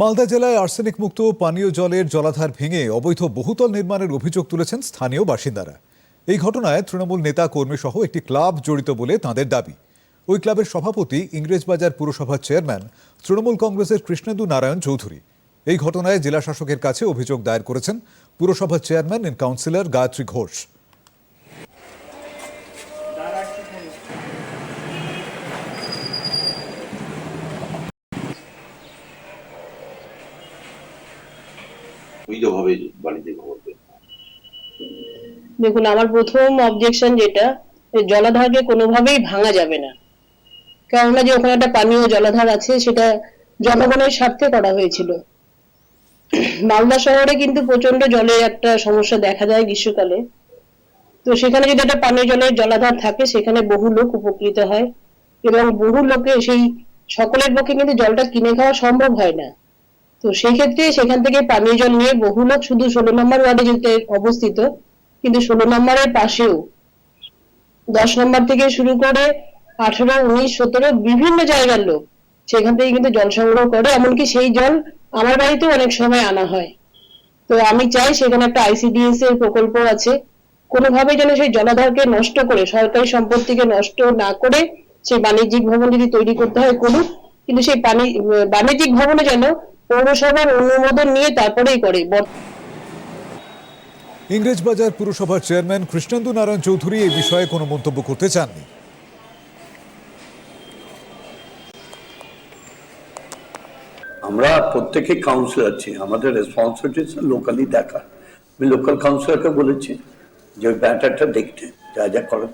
মালদা জেলায় আর্সেনিক মুক্ত পানীয় জলের জলাধার ভেঙে অবৈধ বহুতল নির্মাণের অভিযোগ তুলেছেন স্থানীয় বাসিন্দারা। এই ঘটনায় তৃণমূল নেতা কর্মী সহ একটি ক্লাব জড়িত বলে তাঁদের দাবি। ওই ক্লাবের সভাপতি, ইংরেজবাজার পুরসভার চেয়ারম্যান, তৃণমূল কংগ্রেসের কৃষ্ণেন্দু নারায়ণ চৌধুরী। এই ঘটনায় জেলা শাসকের কাছে অভিযোগ দায়ের করেছেন পুরসভার chairman and councillor Gayatri Ghosh. অবৈধভাবে বাড়িতে ঘুরবে দেখুন, আমার প্রথম অবজেকশন যেটা জলাধারকে কোনোভাবেই ভাঙা যাবে না। কেননা যে ওখানে একটা পানীয় জলাধার আছে, সেটা জনগণের স্বার্থে করা হয়েছিল। মালদা শহরে কিন্তু প্রচণ্ড জলের একটা সমস্যা দেখা যায় গ্রীষ্মকালে। তো সেখানে যদি একটা পানীয় জলের জলাধার থাকে, সেখানে বহু লোক উপকৃত হয় এবং বহু লোকে সেই সকলের পক্ষে কিন্তু জলটা কিনে খাওয়া সম্ভব হয় না। তো সেই ক্ষেত্রে সেখান থেকে পানীয় জল নিয়ে বহু লোক শুধু ষোলো নম্বর ওয়ার্ডে যেতে অবস্থিত। কিন্তু ষোলো নম্বরের পাশেও দশ নম্বর থেকে শুরু করে আঠারো, উনিশ, সতেরো বিভিন্ন জায়গার লোক সেখান থেকে কিন্তু জল সংগ্রহ করে। এমনকি সেই জল আমার বাড়িতেও অনেক সময় আনা হয়। তো আমি চাই সেখানে একটা আইসিডিএস এর প্রকল্প আছে। কোনোভাবে যেন সেই জলাধারকে নষ্ট করে, সরকারি সম্পত্তিকে নষ্ট না করে সেই বাণিজ্যিক ভবন যদি তৈরি করতে হয়। করুক কিন্তু সেই বাণিজ্যিক ভবনে যেন পৌরসভার অনুমোদন নিয়ে তারপরেই করে। ইংরেজবাজার পুরসভার চেয়ারম্যান কৃষ্ণেন্দু নারায়ণ চৌধুরী এই বিষয়ে কোনো মন্তব্য করতে চাননি। আমরা প্রত্যেকে কাউন্সিলর আছি। আমাদের রেসপন্সিবিলিটি লোকালি দেখা। আমি লোকাল কাউন্সিলরকে বলেছি যে ওই ব্যাটারটা দেখতে যা যা করার।